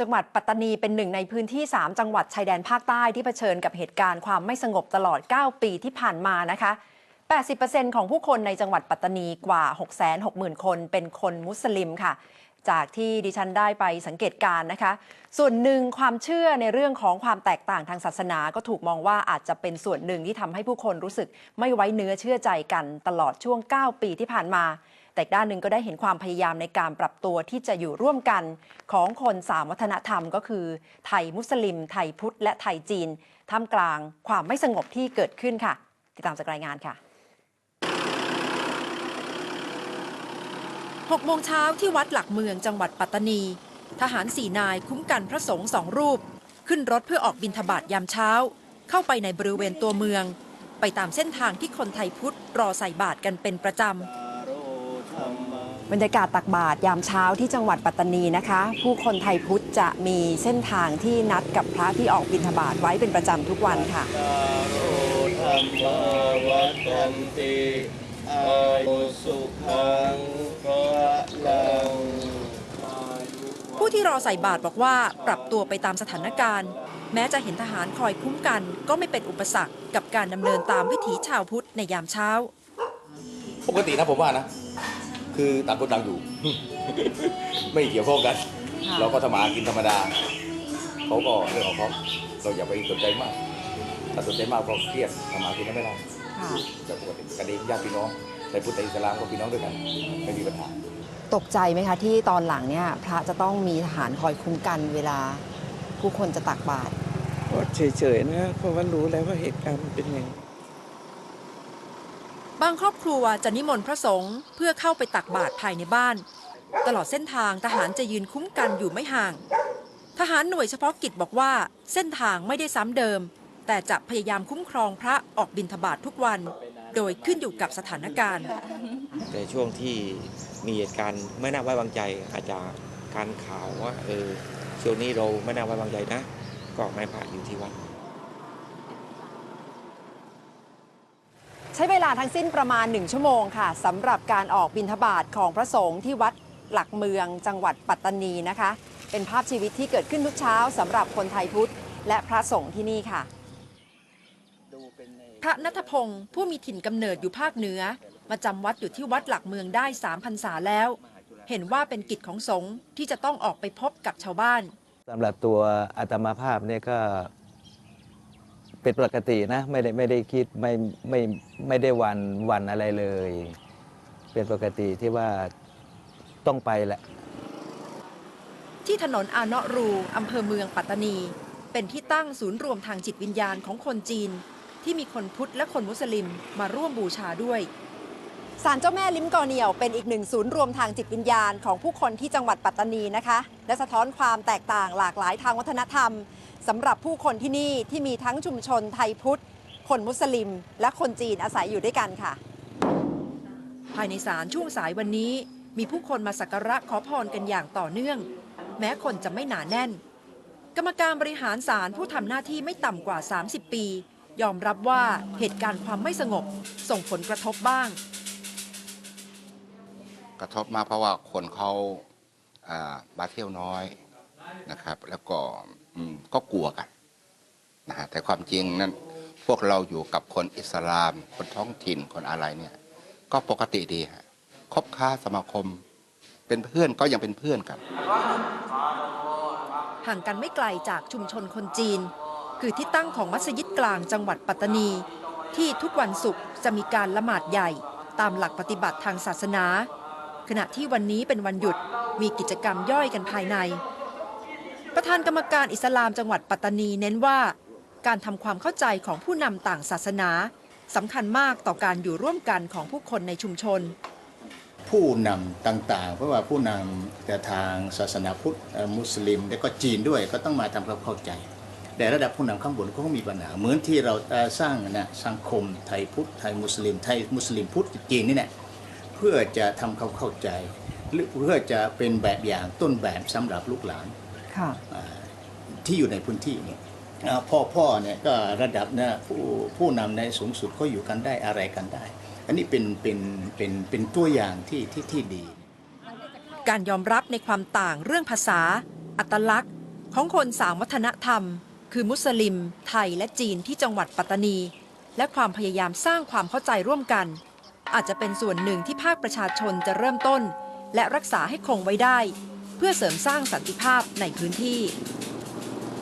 จังหวัดปัตตานีเป็นหนึ่งในพื้นที่ 3 จังหวัดชายแดนภาคใต้ที่เผชิญกับเหตุการณ์ความไม่สงบตลอด 9 ปีที่ผ่านมานะคะ 80%ของผู้คนในจังหวัดปัตตานีกว่า 660,000 คนเป็นคนมุสลิมค่ะ จากที่ดิฉันได้ไปสังเกตการณ์นะคะ ส่วนหนึ่งความเชื่อในเรื่องของความแตกต่างทางศาสนาก็ถูกมองว่าอาจจะเป็นส่วนหนึ่งที่ทำให้ผู้คนรู้สึกไม่ไว้เนื้อเชื่อใจกันตลอดช่วง 9 ปีที่ผ่านมา แต่ด้านหนึ่งก็ได้เห็นความพยายามในการปรับตัวที่จะอยู่ร่วมกันของคนสามวัฒนธรรมก็คือ ไทยมุสลิม ไทยพุทธ และไทยจีนท่ามกลางความไม่สงบที่เกิดขึ้นค่ะ ติดตามจากรายงานค่ะ6โมงเช้าที่วัดหลักเมืองจังหวัดปัตตานี ทหารสี่นายคุ้มกันพระสงฆ์สองรูป ขึ้นรถเพื่อออกบินทบาทยามเช้า เข้าไปในบริเวณตัวเมือง ไปตามเส้นทางที่คนไทยพุทธรอใส่บาตรกันเป็นประจำ บรรยากาศตักบาตรยามเช้าที่จังหวัดปัตตานีนะคะ ผู้คนไทยพุทธจะมีเส้นทางที่นัดกับพระที่ออกบิณฑบาตไว้เป็นประจำทุกวันค่ะผู้ที่รอใส่บาตรบอกว่าปรับตัวไปตามสถานการณ์ แม้จะเห็นทหารคอยคุ้มกัน ก็ไม่เป็นอุปสรรคกับการดำเนินตามวิถีชาวพุทธในยามเช้า ปกตินะผมว่านะ คือต่างคนต่างอยู่ ไม่เกี่ยวข้องกันค่ะเราก็ทำมาหากินธรรมดาเขาก็เรื่องของเขาเราอย่าไปสนใจมาก ถ้าสนใจมากก็เครียดทำมาหากินไม่ได้แต่ปกติกันเองญาติพี่น้องในพุทธอิสลามก็พี่น้องด้วยกันไม่มีปัญหาตกใจไหมคะที่ตอนหลังเนี่ยพระจะต้องมีทหารคอยคุ้มกันเวลาผู้คนจะตักบาตรก็เฉยๆนะเพราะว่ารู้แล้วว่าเหตุการณ์มันเป็นยังไง บางครอบครัวจะนิมนต์พระสงฆ์เพื่อเข้าไปตักบาตรภายในบ้าน ตลอดเส้นทางทหารจะยืนคุ้มกันอยู่ไม่ห่าง ทหารหน่วยเฉพาะกิจบอกว่าเส้นทางไม่ได้ซ้ำเดิม แต่จะพยายามคุ้มครองพระออกบิณฑบาตทุกวัน โดยขึ้นอยู่กับสถานการณ์ แต่ช่วงที่มีเหตุการณ์ไม่น่าไว้วางใจอาจจะการข่าวว่าเออช่วงนี้เราไม่น่าไว้วางใจนะ ก็ไม่พระอยู่ที่วัด ช้เวลาทั้งสิ้นประมาณ 1 ชั่วโมงค่ะสำหรับการออกบิณฑบาตของพระสงฆ์ที่วัดหลักเมืองจังหวัดปัตตานีนะคะ เป็นภาพชีวิตที่เกิดขึ้นทุกเช้าสำหรับคนไทยพุทธ และพระสงฆ์ที่นี่ค่ะ พระนัทพงศ์ผู้มีถิ่นกำเนิดอยู่ภาคเหนือ มาจำวัดอยู่ที่วัดหลักเมืองได้3พรรษาแล้ว เห็นว่าเป็นกิจของสงฆ์ที่จะต้องออกไปพบกับชาวบ้านสำหรับตัวอาตมาภาพเนี่ยก็ เป็นปกตินะไม่ได้ไม่ได้คิดไม่ไม่ไม่ได้วันวันอะไรเลย เป็นปกติที่ว่าต้องไปแหละ ที่ถนนอาเนาะรูอำเภอเมืองปัตตานี เป็นที่ตั้งศูนย์รวมทางจิตวิญญาณของคนจีน ที่มีคนพุทธและคนมุสลิมมาร่วมบูชาด้วยศาลเจ้าแม่ลิ้มกอเหนียวเป็นอีกหนึ่งศูนย์รวมทางจิตวิญญาณของผู้คนที่จังหวัดปัตตานีนะคะ และสะท้อนความแตกต่างหลากหลายทางวัฒนธรรม สำหรับผู้คนที่นี่ที่มีทั้งชุมชนไทยพุทธ คนมุสลิม และคนจีนอาศัยอยู่ด้วยกันค่ะ ภายในศาลช่วงสายวันนี้ มีผู้คนมาสักการะขอพรกันอย่างต่อเนื่อง แม้คนจะไม่หนาแน่น กรรมการบริหารศาลผู้ทำหน้าที่ไม่ต่ำกว่า 30 ปี ยอมรับว่าเหตุการณ์ความไม่สงบ ส่งผลกระทบบ้าง กระทบมากเพราะว่าคนเขาอ่ามาเที่ยวน้อย นะครับ แล้วก็ก็กลัวกันนะฮะแต่ความจริงนั้นพวกเราอยู่กับคนอิสลาม คนท้องถิ่นคนอะไรเนี่ย ก็ปกติดีฮะคบค้าสมาคม เป็นเพื่อนก็ยังเป็นเพื่อนกัน ห่างกันไม่ไกลจากชุมชนคนจีน คือที่ตั้งของมัสยิดกลางจังหวัดปัตตานี ที่ทุกวันศุกร์จะมีการละหมาดใหญ่ ตามหลักปฏิบัติทางศาสนา ขณะที่วันนี้เป็นวันหยุดมีกิจกรรมย่อยกันภายใน ประธานกรรมการอิสลามจังหวัดปัตตานีเน้นว่า การทำความเข้าใจของผู้นำต่างศาสนาสำคัญมากต่อการอยู่ร่วมกันของผู้คนในชุมชน ผู้นำต่างๆ เพราะว่าผู้นำแต่ทางศาสนาพุทธมุสลิม และก็จีนด้วยก็ต้องมาทำความเข้าใจ แต่ระดับผู้นำข้างบนเขาก็มีปัญหาเหมือนที่เราสร้างนะสังคมไทยพุทธไทยมุสลิมไทยมุสลิมพุทธจีนนี่แหละเพื่อจะทำความเข้าใจหรือเพื่อจะเป็นแบบอย่างต้นแบบสำหรับลูกหลาน ที่อยู่ในพื้นที่เนี่ยพ่อพ่อเนี่ยก็ระดับนะผู้ผู้นำในสูงสุดเขอยู่กันได้อะไรกันได้ อันนี้เป็นเป็นเป็นเป็นตัวอย่างที่ที่ที่ดี การยอมรับในความต่างเรื่องภาษา อัตลักษณ์ ของคนสามวัฒนธรรม คือมุสลิม ไทยและจีนที่จังหวัดปัตตานี และความพยายามสร้างความเข้าใจร่วมกัน อาจจะเป็นส่วนหนึ่งที่ภาคประชาชนจะเริ่มต้น และรักษาให้คงไว้ได้ เพื่อเสริมสร้างสันติภาพในพื้นที่